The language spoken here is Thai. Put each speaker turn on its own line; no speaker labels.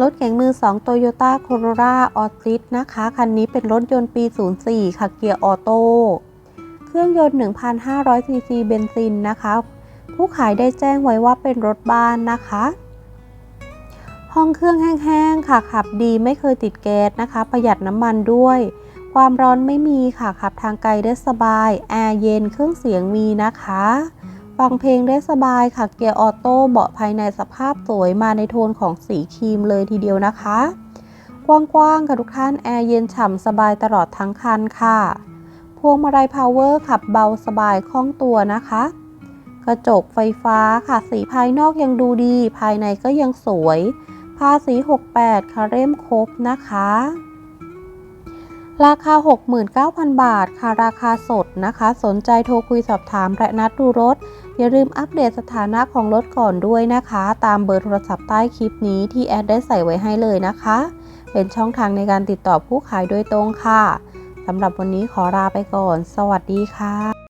รถเก๋งมือ 2 Toyota Corolla Altis นะคะ คันนี้เป็นรถยนต์ปี 04 ค่ะ เกียร์ออโต้ เครื่องยนต์ 1,500 ซีซีเบนซินนะคะ ผู้ขายได้แจ้งไว้ว่าเป็นรถบ้านนะคะ ห้องเครื่องแห้งๆ ค่ะ ขับดีไม่เคยติดแก๊สนะคะ ประหยัดน้ำมันด้วย ความร้อนไม่มีค่ะ ขับทางไกลได้สบาย แอร์เย็น เครื่องเสียงมีนะคะ ฟังเพลงได้สบายค่ะ เกียร์ออโต้เบาะภายในสภาพสวยมาในโทนของสีครีมเลยทีเดียวนะคะ กว้างๆค่ะทุกท่านแอร์เย็นฉ่ำสบายตลอดทั้งคันค่ะ พวงมาลัยพาวเวอร์ขับเบาสบายคล่องตัวนะคะ กระจกไฟฟ้าค่ะสีภายนอกยังดูดี ภายในก็ยังสวย ภาษี 68ค่ะเล่มครบนะคะ ราคา 69,000 บาท ค่ะ ราคาสดนะคะ สนใจโทรคุยสอบถามและนัดดูรถ อย่าลืมอัปเดตสถานะของรถก่อนด้วยนะคะ ตามเบอร์โทรศัพท์ใต้คลิปนี้ที่แอดได้ใส่ไว้ให้เลยนะคะ เป็นช่องทางในการติดต่อผู้ขายโดยตรงค่ะสำหรับวันนี้ขอลาไปก่อน สวัสดีค่ะ